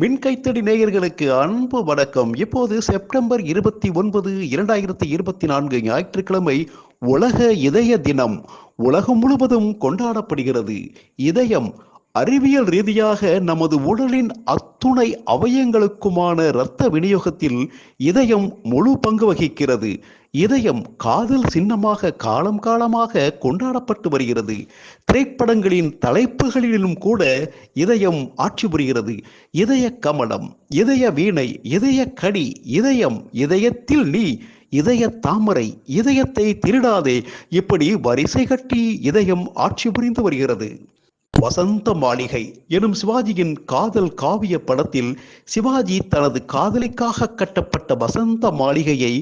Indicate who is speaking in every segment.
Speaker 1: மின்கைத்தடி நேயர்களுக்கு அன்பு வணக்கம். இப்போது செப்டம்பர் இருபத்தி ஒன்பது இரண்டாயிரத்தி இருபத்தி நான்கு ஞாயிற்றுக்கிழமை உலக இதய தினம். உலகம் முழுவதும் கொண்டாடப்படுகிறது. இதயம் அறிவியல் ரீதியாக நமது உடலின் அத்துணை அவயங்களுக்குமான இரத்த விநியோகத்தில் இதயம் முழு பங்கு வகிக்கிறது. இதயம் காதல் சின்னமாக காலம் காலமாக கொண்டாடப்பட்டு வருகிறது. திரைப்படங்களின் தலைப்புகளிலும் கூட இதயம் ஆட்சி புரிகிறது. இதய கமலம் இதய வீணை இதய கடி இதயம் இதயத்தில் நீ இதய தாமரை இதயத்தை திருடாதே. இப்படி வரிசை கட்டி இதயம் ஆட்சி புரிந்து வருகிறது. வசந்த மாளிகை எனும் சிவாஜியின் காதல் காவிய படத்தில் சிவாஜி தனது காதலிக்காக கட்டப்பட்ட வசந்த மாளிகையை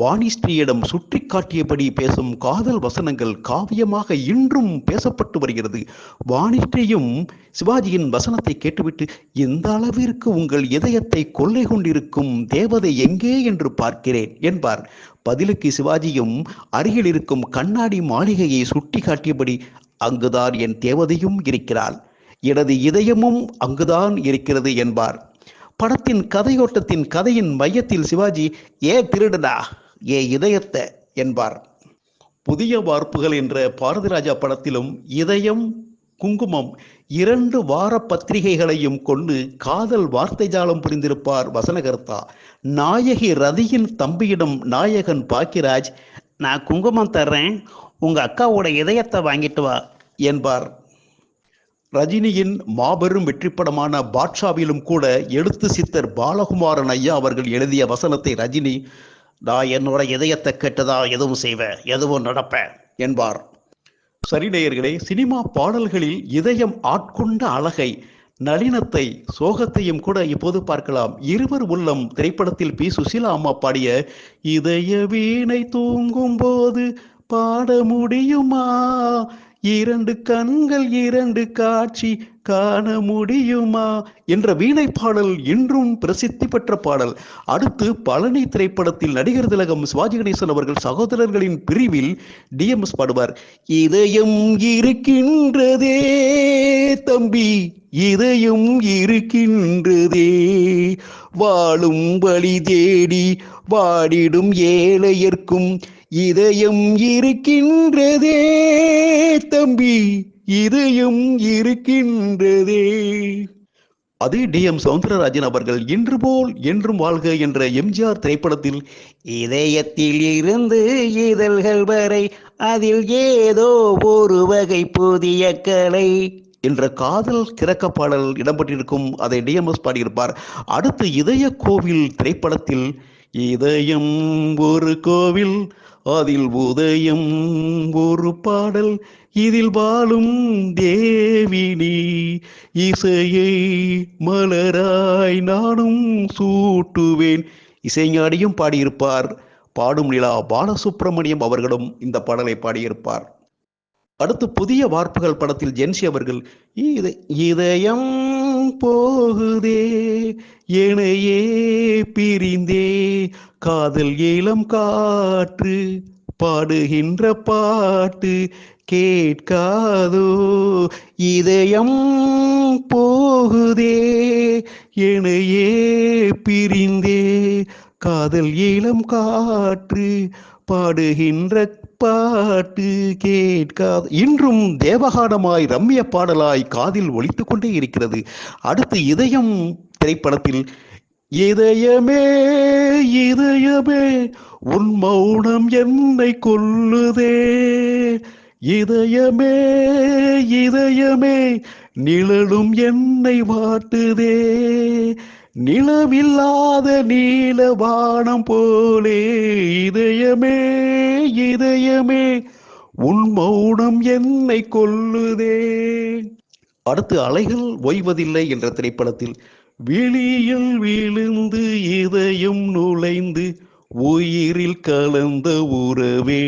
Speaker 1: வாணிஸ்ரீயிடம் சுட்டி காட்டியபடி பேசும் காதல் வசனங்கள் காவியமாக இன்றும் பேசப்பட்டு வருகிறது. வாணிஸ்ரீயும் சிவாஜியின் வசனத்தை கேட்டுவிட்டு இந்த அளவிற்கு உங்கள் இதயத்தை கொள்ளை கொண்டிருக்கும் தேவதை எங்கே என்று பார்க்கிறேன் என்பார். பதிலுக்கு சிவாஜியும் அருகில் இருக்கும் கண்ணாடி மாளிகையை சுட்டி காட்டியபடி அங்குதான் என் தேவதையும் இருக்கிறாள். எனது இதயமும் அங்குதான் இருக்கிறது என்பார். படத்தின் கதையோட்டத்தின் கதையின் மையத்தில் சிவாஜி ஏ திருடனா? ஏ இதயத்தை? என்பார். புதிய வார்ப்புகள் என்ற பாரதிராஜா படத்திலும் இதயம் குங்குமம் இரண்டு வார பத்திரிகைகளையும் கொண்டு காதல் வார்த்தை ஜாலம் புரிந்திருப்பார் வசனகர்த்தா. நாயகி ரதியின் தம்பியிடம் நாயகன் பாக்கியராஜ் நான் குங்குமம் தர்றேன். உங்க அக்காவோட இதயத்தை வாங்கிட்டு வா என்பார். ரஜினியின் மாபெரும் வெற்றிப்படமான பாட்ஷாவிலும் கூட எழுத்து சித்தர் பாலகுமாரன் ஐயா அவர்கள் எழுதிய வசனத்தை ரஜினி நான் என்னோட இதயத்தை கேட்டதா எதுவும் செய்வேன் எதுவும் நடப்பேன் என்பார். சரி நேயர்களே சினிமா பாடல்களில் இதயம் ஆட்கொண்ட அழகை நளினத்தை சோகத்தையும் கூட இப்போது பார்க்கலாம். இருவர் உள்ளம் திரைப்படத்தில் பி. சுசீலா அம்மா பாடிய இதய வீணை தூங்கும் போது பாட முடியுமா? இரண்டு கண்கள் இரண்டு காட்சி காண முடியுமா? என்ற வீணை பாடல் இன்றும் பிரசித்தி பெற்ற பாடல். அடுத்து பழனி திரைப்படத்தில் நடிகர் திலகம் சிவாஜி கணேசன் அவர்கள் சகோதரர்களின் பிரிவில் டிஎம்எஸ் பாடுவார். இதயம் இருக்கின்றதே தம்பி இதயம் இருக்கின்றதே. வாழும் வழி தேடி வாடிடும் ஏழையர்க்கும் இதயம் இருக்கின்றதே தம்பி இதயம் இருக்கின்றதே. அது டி எம் சவுந்தரராஜன் அவர்கள் இன்று போல் என்றும் வாழ்க என்ற எம்ஜிஆர் திரைப்படத்தில். இதயத்தில் இருந்து இதழ்கள் வரை அதில் ஏதோ ஒரு வகை புதிய கலை. என்ற காதல் கிறக்க பாடல் இடம்பெற்றிருக்கும் அதை டிஎம்எஸ் பாடியிருப்பார். அடுத்து இதய கோவில் திரைப்படத்தில் இதயம் ஒரு கோவில் அதில் உதயம் ஒரு பாடல் இதில் வாழும் தேவினி. இசையை மலராய் நானும் சூட்டுவேன். இசைஞாடியும் பாடியிருப்பார். பாடும் நிலா பாலசுப்பிரமணியம் அவர்களும் இந்த பாடலை பாடியிருப்பார். அடுத்து புதிய வார்ப்புகள் படத்தில் ஜென்சி அவர்கள் இதயம் போகுதே எனையே பிரிந்தே காதல் இளம் காற்று பாடுகின்ற பாட்டு கேட்காதோ இதயம் போகுதே எனையே பிரிந்தே காதல் இளம் காற்று பாடுகின்ற பாட்டு கேட்காது இன்றும் தேவகானமாய் ரம்மிய பாடலாய் காதில் ஒழித்து கொண்டே இருக்கிறது. அடுத்து இதயம் திரைப்படத்தில் இதயமே இதயமே உன் மௌனம் என்னை கொல்லுதே. இதயமே இதயமே நிழலும் என்னை வாட்டுதே. நிலவில்லாத நீலவானம் போலே இதயமே இதயமே உன் மௌனம் என்னை கொல்லுதே. அடுத்து அலைகள் ஓய்வதில்லை என்ற திரைப்படத்தில் வெளியில் விழுந்து இதயம் நுழைந்து உயிரில் கலந்த உறவே.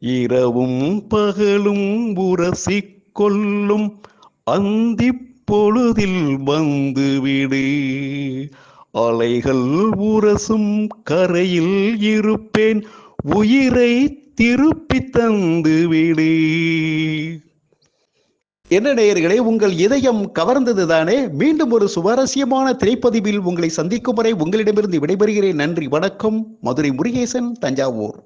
Speaker 1: இரவும் பகலும் உரசி கொள்ளும் அந்தி பொழுதில் வந்துவிடு அலைகள் உரசும் கரையில் இருப்பேன். உயிரை திருப்பி தந்து விடு. என்ன நேயர்களே உங்கள் இதயம் கவர்ந்தது தானே மீண்டும் ஒரு சுவாரஸ்யமான திரைப்பதிவில் உங்களை சந்திக்கும் வரை உங்களிடமிருந்து விடைபெறுகிறேன். நன்றி வணக்கம். மதுரை முருகேசன் தஞ்சாவூர்.